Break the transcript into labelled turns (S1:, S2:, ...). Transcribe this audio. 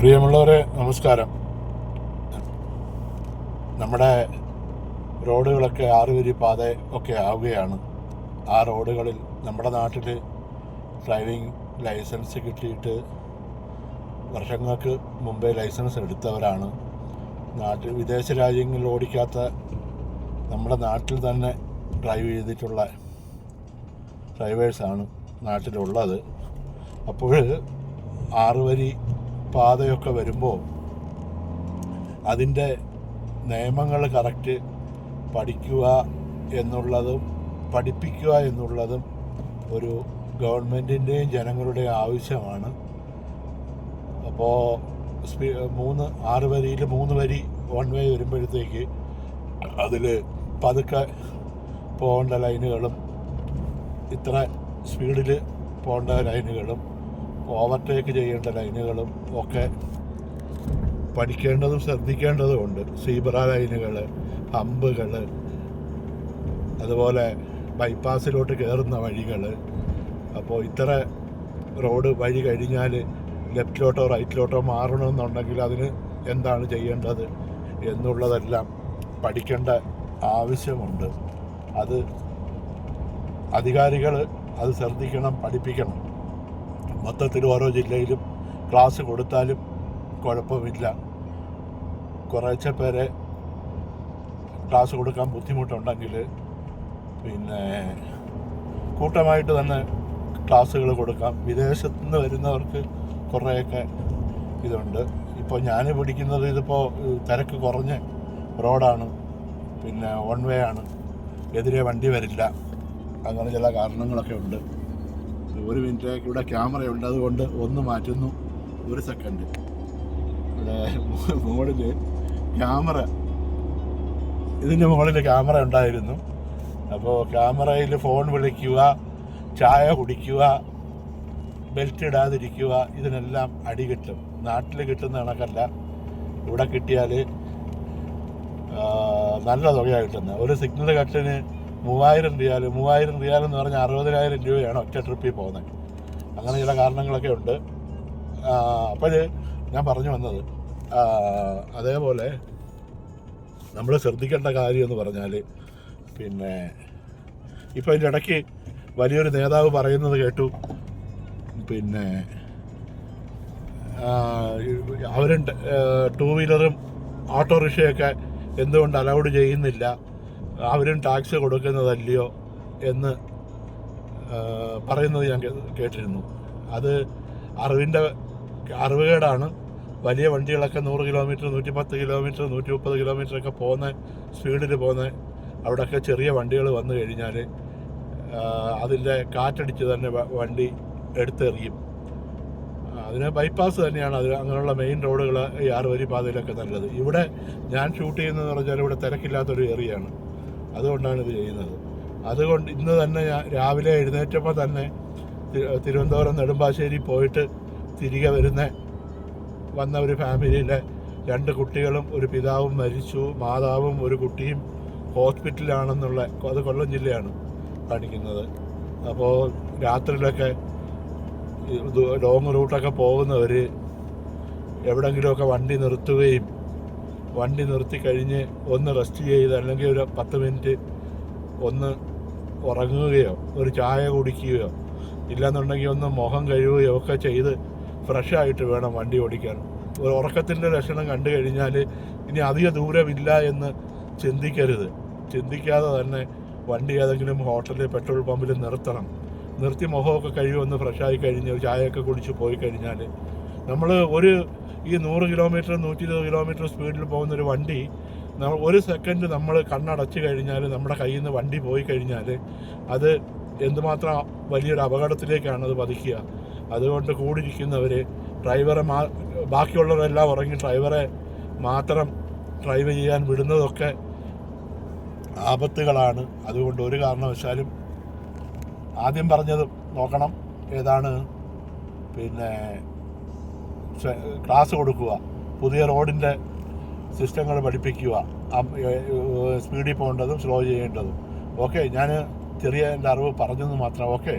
S1: പ്രിയമുള്ളവരെ നമസ്കാരം. നമ്മുടെ റോഡുകളൊക്കെ ആറുവരി പാത ഒക്കെ ആവുകയാണ്. ആ റോഡുകളിൽ നമ്മുടെ നാട്ടിൽ ഡ്രൈവിംഗ് ലൈസൻസ് കിട്ടിയിട്ട് വർഷങ്ങൾക്ക് മുമ്പേ ലൈസൻസ് എടുത്തവരാണ്. നാട്ടിൽ വിദേശ രാജ്യങ്ങളിൽ ഓടിക്കാത്ത നമ്മുടെ നാട്ടിൽ തന്നെ ഡ്രൈവ് ചെയ്തിട്ടുള്ള ഡ്രൈവേഴ്സാണ് നാട്ടിലുള്ളത്. അപ്പോൾ ആറുവരി പാതയൊക്കെ വരുമ്പോൾ അതിന്റെ നിയമങ്ങൾ കറക്റ്റ് പഠിക്കുക എന്നുള്ളതും പഠിപ്പിക്കുക എന്നുള്ളതും ഒരു ഗവൺമെന്റിന്റെയും ജനങ്ങളുടെയും ആവശ്യമാണ്. അപ്പോൾ സ്പീ മൂന്ന് ആറ് വരിയിൽ മൂന്ന് വരി വൺ വേ വരുമ്പോഴത്തേക്ക് അതിൽ പതുക്കെ പോകേണ്ട ലൈനുകളും ഇത്ര സ്പീഡിൽ പോകേണ്ട ലൈനുകളും ഓവർടേക്ക് ചെയ്യേണ്ട ലൈനുകളും ഒക്കെ പഠിക്കേണ്ടതും ശ്രദ്ധിക്കേണ്ടതുമുണ്ട്. സീബ്ര ലൈനുകൾ ഹമ്പുകൾ അതുപോലെ ബൈപ്പാസിലോട്ട് കയറുന്ന വഴികൾ അപ്പോൾ ഇത്ര റോഡ് വഴി കഴിഞ്ഞാൽ ലെഫ്റ്റിലോട്ടോ റൈറ്റിലോട്ടോ മാറണമെന്നുണ്ടെങ്കിൽ അതിന് എന്താണ് ചെയ്യേണ്ടത് എന്നുള്ളതെല്ലാം പഠിക്കേണ്ട ആവശ്യമുണ്ട്. അത് അധികാരികൾ അത് ശ്രദ്ധിക്കണം പഠിപ്പിക്കണം. മൊത്തത്തിൽ ഓരോ ജില്ലയിലും ക്ലാസ് കൊടുത്താലും കുഴപ്പമില്ല. കുറേശ്ശെ പേരെ ക്ലാസ് കൊടുക്കാൻ ബുദ്ധിമുട്ടുണ്ടെങ്കിൽ പിന്നെ കൂട്ടമായിട്ട് തന്നെ ക്ലാസ്സുകൾ കൊടുക്കാം. വിദേശത്തു നിന്ന് വരുന്നവർക്ക് കുറേയൊക്കെ ഇതുണ്ട്. ഇപ്പോൾ ഞാൻ പിടിക്കുന്നത് ഇതിപ്പോൾ തിരക്ക് കുറഞ്ഞ് റോഡാണ്. പിന്നെ വൺ വേ ആണ്. എതിരെ വണ്ടി വരില്ല. അങ്ങനെ ചില കാരണങ്ങളൊക്കെ ഉണ്ട്. ഒരു മിനിറ്റ് ഇവിടെ ക്യാമറയുണ്ട് അതുകൊണ്ട് ഒന്ന് മാറ്റുന്നു. ഒരു സെക്കൻഡ് ഇവിടെ മുകളിൽ ക്യാമറ. ഇതിന്റെ മുകളിൽ ക്യാമറ ഉണ്ടായിരുന്നു. അപ്പോൾ ക്യാമറയിൽ ഫോൺ വിളിക്കുക ചായ കുടിക്കുക ബെൽറ്റ് ഇടാതിരിക്കുക ഇതിനെല്ലാം അടി കിട്ടും. നാട്ടിൽ കിട്ടുന്ന കണക്കല്ല. ഇവിടെ കിട്ടിയാൽ നല്ല തുകയാണ് കിട്ടുന്നത് ഒരു സിഗ്നൽ കട്ടിന് മൂവായിരം റിയാൽ മൂവായിരം റിയാൽ എന്ന് പറഞ്ഞാൽ അറുപതിനായിരം രൂപയാണ് ഒറ്റ ട്രിപ്പിൽ പോകുന്നത്. അങ്ങനെ ചില കാരണങ്ങളൊക്കെ ഉണ്ട്. അപ്പോൾ ഞാൻ പറഞ്ഞു വന്നത് അതേപോലെ നമ്മൾ ശ്രദ്ധിക്കേണ്ട കാര്യം എന്ന് പറഞ്ഞാൽ പിന്നെ ഇപ്പോൾ അതിന്റെ ഇടയ്ക്ക് വലിയൊരു നേതാവ് പറയുന്നത് കേട്ടു. പിന്നെ അവരും ടൂ വീലറും ഓട്ടോറിക്ഷയൊക്കെ എന്തുകൊണ്ട് അലൗഡ് ചെയ്യുന്നില്ല? അവരും ടാക്സ് കൊടുക്കുന്നതല്ലയോ എന്ന് പറയുന്നത് ഞാൻ കേട്ടിരുന്നു. അത് അറിവിന്റെ അറിവുകേടാണ്. വലിയ വണ്ടികളൊക്കെ നൂറ് കിലോമീറ്റർ നൂറ്റി പത്ത് കിലോമീറ്റർ നൂറ്റി മുപ്പത് കിലോമീറ്റർ ഒക്കെ പോകുന്ന സ്പീഡിൽ പോകുന്ന അവിടെയൊക്കെ ചെറിയ വണ്ടികൾ വന്നു കഴിഞ്ഞാൽ അതിന്റെ കാറ്റടിച്ച് തന്നെ വണ്ടി എടുത്തെറിയും. അതിന് ബൈപ്പാസ് തന്നെയാണ് അത് അങ്ങനെയുള്ള മെയിൻ റോഡുകൾ ഈ ആറുവരി പാതയിലൊക്കെ നല്ലത്. ഇവിടെ ഞാൻ ഷൂട്ട് ചെയ്യുന്നതെന്ന് പറഞ്ഞാൽ ഇവിടെ തിരക്കില്ലാത്തൊരു ഏരിയയാണ് അതുകൊണ്ടാണ് ഇത് ചെയ്യുന്നത്. അതുകൊണ്ട് ഇന്ന് തന്നെ രാവിലെ എഴുന്നേറ്റപ്പോൾ തന്നെ തിരുവനന്തപുരം നെടുമ്പാശ്ശേരി പോയിട്ട് തിരികെ വരുന്ന വന്ന ഒരു ഫാമിലിയിലെ രണ്ട് കുട്ടികളും ഒരു പിതാവും മരിച്ചു മാതാവും ഒരു കുട്ടിയും ഹോസ്പിറ്റലിലാണെന്നുള്ള അത് കൊല്ലം ജില്ലയാണ് കാണിക്കുന്നത്. അപ്പോൾ രാത്രിയിലൊക്കെ ലോങ് റൂട്ടൊക്കെ പോകുന്നവർ എവിടെങ്കിലുമൊക്കെ വണ്ടി നിർത്തുകയും വണ്ടി നിർത്തി കഴിഞ്ഞ് ഒന്ന് റെസ്റ്റ് ചെയ്ത് അല്ലെങ്കിൽ ഒരു പത്ത് മിനിറ്റ് ഒന്ന് ഉറങ്ങുകയോ ഒരു ചായ കുടിക്കുകയോ ഇല്ലാന്നുണ്ടെങ്കിൽ ഒന്ന് മുഖം കഴുകുകയോ ഒക്കെ ചെയ്ത് ഫ്രഷായിട്ട് വേണം വണ്ടി ഓടിക്കാൻ. ഒരു ഉറക്കത്തിന്റെ ലക്ഷണം കണ്ടു കഴിഞ്ഞാൽ ഇനി അധിക ദൂരമില്ല എന്ന് ചിന്തിക്കരുത്. ചിന്തിക്കാതെ തന്നെ വണ്ടി ഏതെങ്കിലും ഹോട്ടലിൽ പെട്രോൾ പമ്പിൽ നിർത്തണം. നിർത്തി മുഖമൊക്കെ കഴിയുമെന്ന് ഫ്രഷായി കഴിഞ്ഞ് ചായയൊക്കെ കുടിച്ച് പോയി കഴിഞ്ഞാൽ നമ്മൾ ഒരു ഈ നൂറ് കിലോമീറ്റർ നൂറ്റി ഇരുപത് കിലോമീറ്റർ സ്പീഡിൽ പോകുന്ന ഒരു വണ്ടി ഒരു സെക്കൻഡ് നമ്മൾ കണ്ണടച്ച് കഴിഞ്ഞാൽ നമ്മുടെ കയ്യിൽ നിന്ന് വണ്ടി പോയി കഴിഞ്ഞാൽ അത് എന്തുമാത്രം വലിയൊരു അപകടത്തിലേക്കാണ് അത് പതിക്കുക. അതുകൊണ്ട് കൂടിയിരിക്കുന്നവർ ഡ്രൈവറെ മാ ബാക്കിയുള്ളവരെല്ലാം ഉറങ്ങി ഡ്രൈവറെ മാത്രം ഡ്രൈവ് ചെയ്യാൻ വിടുന്നതൊക്കെ ആപത്തുകളാണ്. അതുകൊണ്ട് ഒരു കാരണവശാലും ആദ്യം പറഞ്ഞത് നോക്കണം ഏതാണ്? പിന്നെ ക്ലാസ് കൊടുക്കുക പുതിയ റോഡിന്റെ സിസ്റ്റങ്ങൾ പഠിപ്പിക്കുക സ്പീഡിൽ പോകേണ്ടതും സ്ലോ ചെയ്യേണ്ടതും. ഓക്കെ ഞാൻ ചെറിയ എന്റെ അറിവ് പറഞ്ഞെന്ന് മാത്രം ഓക്കെ?